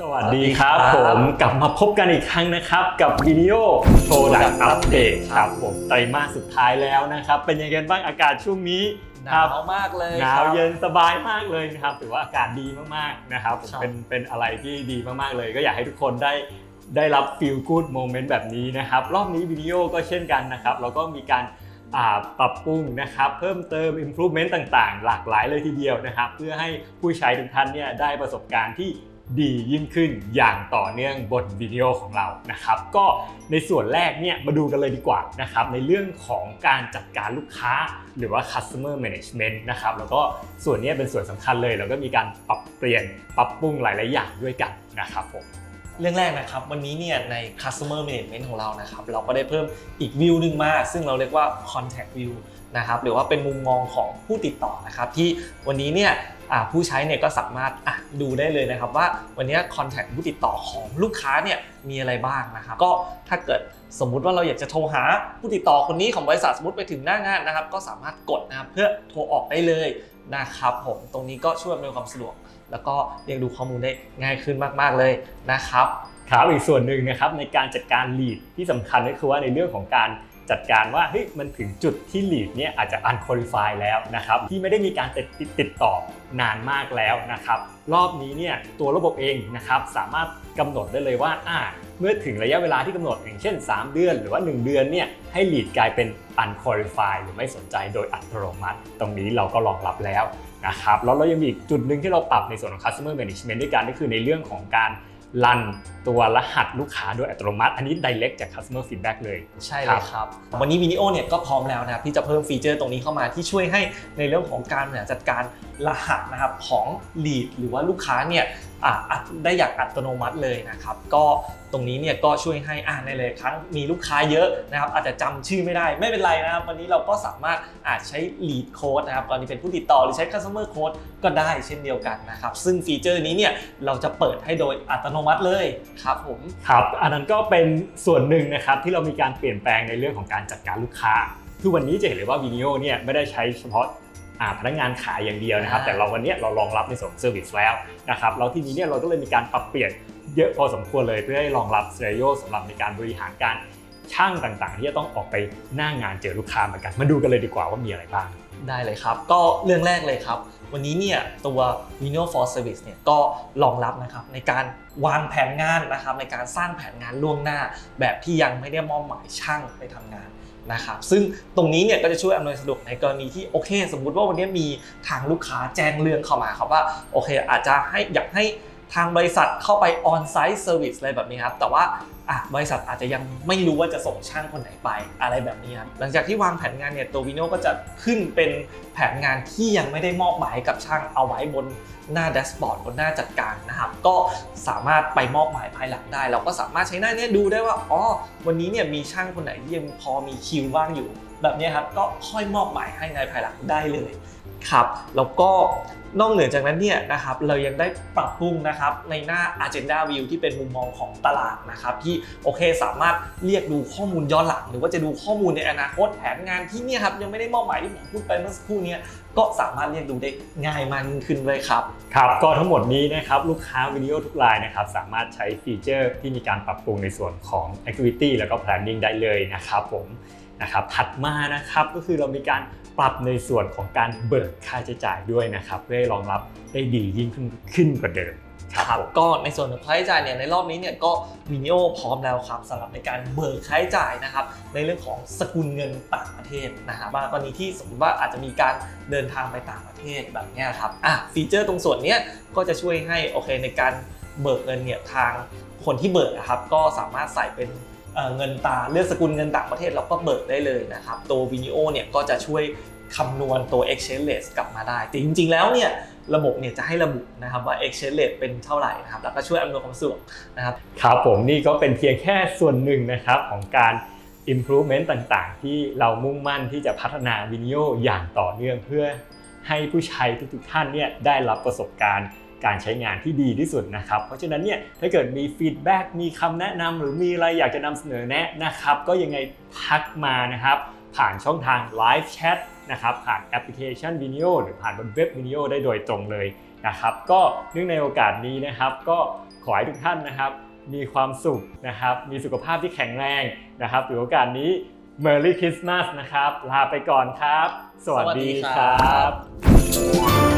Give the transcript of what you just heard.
สวัสดีครับผมกลับมาพบกันอีกครั้งนะครับ กับวิดีโอโ r รดักต์อัปเดตครับผมไตรมาสสุดท้ายแล้วนะครับ เป็นยังไงกันบ้างอากาศช่วงนี้หครันาบวมากเลยหนาควรับเย็นสบายมากเลยนะครับถือว่าอากาศดีมากๆนะครับผมครับเป็นเป็นอะไรที่ดีมากๆเลย ก็อยากให้ทุกคนได้ได้รับ feel good moment แบบนี้นะครับ รอบนี้วิดีโอก็เช่นกันนะครับแล้วก็มีการอ่าปรับปรุงนะครับเพิ่มเติม improvement ต่างๆ หลากหลายเลยทีเดียวนะครับ เพื่อให้ผู้ใช้ทุกท่านเนี่ยได้ประสบการณ์ที่ ดียิ่งขึ้นอย่างต่อเนื่องบนวิดีโอของเรานะครับ ก็ในส่วนแรกเนี่ยมาดูกันเลยดีกว่านะครับในเรื่องของการจัดการลูกค้าหรือว่า customer management นะครับแล้วก็ส่วนนี้เป็นส่วนสำคัญเลย แล้วก็มีการปรับเปลี่ยนปรับปรุงหลาย ๆ อย่างด้วยกันนะครับผมเรื่องแรกนะครับวันนี้เนี่ยใน customer management ของเรานะครับเราก็ได้เพิ่มอีกวิวหนึ่งมา ซึ่งเราเรียกว่า contact view นะครับหรือว่าเป็นมุมมองของผู้ติดต่อนะครับที่วันนี้เนี่ยผู้ใช้เนี่ยก็สามารถดูได้เลยนะครับว่าวันนี้ contact ผู้ติดต่อของลูกค้าเนี่ยมีอะไรบ้างนะครับก็ถ้าเกิดสมมุติว่าเราอยากจะโทรหาผู้ติดต่อคนนี้ของบริษัทสมมติไปถึงหน้างานนะครับ ก็สามารถกดนะครับเพื่อโทรออกได้เลยนะครับผมตรงนี้ก็ช่วยอำนวยความสะดวก แล้วก็เรียกดูข้อมูลได้ง่ายขึ้นมาก ๆเลยนะครับครับอีกส่วนหนึ่งนะครับในการจัดการ lead ที่สำคัญก็คือว่าในเรื่องของการ จัดการว่าเฮ้ยมันถึงจุดที่ lead เนี่ยอาจจะ unqualified แล้วนะครับที่ไม่ได้มีการติดติดต่อนานมากแล้วนะครับรอบนี้เนี่ยตัวระบบเองนะครับสามารถกำหนดได้เลยว่าอ่าเมื่อถึงระยะเวลาที่กำหนดอย่างเช่น 3 เดือน หรือว่า 1 เดือนเนี่ยให้ lead กลายเป็น unqualified หรือไม่สนใจโดยอัตโนมัติ ตรงนี้เราก็รองรับแล้วนะครับแล้วเรายังมีอีกจุดหนึ่งที่เราปรับในส่วนของ customer management ด้วยกันก็คือในเรื่องของการ รันตัวรหัสลูกค้าโดยอัตโนมัติ อันนี้ direct จาก customer feedback เลย ใช่เลยครับ วันนี้วิดีโอเนี่ยก็พร้อมแล้วนะครับที่จะเพิ่มฟีเจอร์ตรงนี้เข้ามาที่ช่วยให้ในเรื่องของการเนี่ยจัดการ รหัสนะครับของ lead หรือว่าลูกค้าเนี่ยอัดได้อย่างอัตโนมัติเลยนะครับ ก็ตรงนี้เนี่ยก็ช่วยให้อ่านในเลยครั้งมีลูกค้าเยอะนะครับอาจจะจำชื่อไม่ได้ไม่เป็นไรนะครับ วันนี้เราก็สามารถอาจใช้ lead code นะครับกรณีเป็นผู้ติดต่อหรือใช้ customer code ก็ได้เช่นเดียวกันนะครับ ซึ่งฟีเจอร์นี้เนี่ยเราจะเปิดให้โดยอัตโนมัติเลยครับผมครับ อันนั้นก็เป็นส่วนหนึ่งนะครับที่เรามีการเปลี่ยนแปลงในเรื่องของการจัดการลูกค้าคือวันนี้จะเห็นเลยว่าวิดีโอเนี่ยไม่ได้ใช้เฉพาะ พนักงานขายอย่างเดียวนะครับอ่าแต่เราวันเนี้ยเรารองรับในส่วนเซอร์วิสแล้วนะครับแล้วทีนี้เนี่ยเราก็เลยมีการปรับเปลี่ยนเยอะพอสมควรเลยเพื่อให้รองรับเซอร์โยสำหรับในการบริหารการช่างต่างๆ ที่จะต้องออกไปหน้างานเจอลูกค้าเหมือนกัน มาดูกันเลยดีกว่าว่ามีอะไรบ้าง ได้เลยครับ ก็เรื่องแรกเลยครับ วันนี้เนี่ยตัว Vino for Service เนี่ยก็รองรับนะครับในการวางแผนงานนะครับในการสร้างแผนงานล่วงหน้า แบบที่ยังไม่ได้มอบหมายช่างไปทำงานนะครับซึ่งตรงนี้เนี่ยก็จะช่วยอำนวยสะดวกในกรณีที่โอเค สมมุติว่าวันนี้มีทางลูกค้าแจ้งเรื่องเข้ามาครับว่าโอเค อาจจะให้อยากให้ ทางบริษัทเข้าไป on site service อะไรแบบนี้ครับ แต่ว่าอะบริษัทอาจจะยังไม่รู้ว่าจะส่งช่างคนไหนไปอะไรแบบนี้ครับหลังจากที่วางแผนงานเนี่ยตัววิโนก็จะขึ้นเป็นแผนงานที่ยังไม่ได้มอบหมายกับช่างเอาไว้บนหน้าแดชบอร์ดบนหน้าจัดการนะครับ ก็สามารถไปมอบหมายภายหลังได้ เราก็สามารถใช้หน้านี้ดูได้ว่าอ๋อวันนี้เนี่ยมีช่างคนไหนที่ยังพอมีคิวว่างอยู่ แบบนี้ครับก็ค่อยมอบหมายให้ในภายหลังได้เลยครับแล้วก็นอกเหนือจากนั้นเนี่ยนะครับเรายังได้ปรับปรุงนะครับในหน้า Agenda View ที่เป็นมุมมองของตลาดนะครับที่โอเคสามารถเรียกดูข้อมูลย้อนหลัง หรือว่าจะดูข้อมูลในอนาคตแผนงานที่เนี่ยครับยังไม่ได้มอบหมายที่ผมพูดไปเมื่อสักครู่นี้ก็สามารถเรียกดูได้ง่ายมากยิ่งขึ้นเลยครับครับก็ทั้งหมดนี้นะครับลูกค้าวิดีโอทุกรายนะครับสามารถใช้ฟีเจอร์ที่มีการปรับปรุงในส่วนของ Activity แล้วก็ Planning ได้เลยนะครับผม นะครับถัดมานะครับก็คือเรามีการปรับในส่วนของการเบิกค่าใช้จ่ายด้วยนะครับเพื่อให้รองรับได้ดียิ่งขึ้นขึ้นกว่าเดิมครับก็ในส่วนของค่าใช้จ่ายเนี่ยในรอบนี้เนี่ยก็มินิโอพร้อมแล้วครับสำหรับในการเบิกค่าใช้จ่ายนะครับในเรื่องของสกุลเงินต่างประเทศนะครับางกรณีที่สมมติว่าอาจจะมีการเดินทางไปต่างประเทศแบบนี้ครับอะฟีเจอร์ตรงส่วนนี้ก็จะช่วยให้โอเคในการเบิกเงินเนี่ยทางคนที่เบิกนะครับก็สามารถใส่เป็น เเงินตาเลือกสกุลเงินต่างประเทศเราก็เบิกได้เลยนะครับตัววินิโอเนี่ยก็จะช่วยคำนวณตัว exchange rate กลับมาได้แต่จริง ๆ แล้วเนี่ยระบบเนี่ยจะให้ระบุนะครับว่า exchange rate เป็นเท่าไหร่นะครับแล้วก็ช่วยอำนวยความสะดวกนะครับครับผมนี่ก็เป็นเพียงแค่ส่วนหนึ่งนะครับของการ improvement ต่างๆ ที่เรามุ่งมั่นที่จะพัฒนาวิดีโออย่างต่อเนื่องเพื่อให้ผู้ใช้ทุกๆท่านเนี่ยได้รับประสบการณ์ การใช้งานที่ดีที่สุดนะครับ เพราะฉะนั้นเนี่ยถ้าเกิดมีฟีดแบ็กมีคำแนะนำหรือมีอะไรอยากจะนำเสนอแนะนะครับ ก็ยังไงทักมานะครับผ่านช่องทาง Live Chat นะครับผ่านแอปพลิเคชันวิดีโอหรือผ่านบนเว็บวิดีโอได้โดยตรงเลยนะครับ ก็เนื่องในโอกาสนี้นะครับ ก็ขอให้ทุกท่านนะครับ มีความสุขนะครับ มีสุขภาพที่แข็งแรงนะครับถือโอกาสนี้ Merry Christmas นะครับ ลาไปก่อนครับ สวัสดีครัรับบ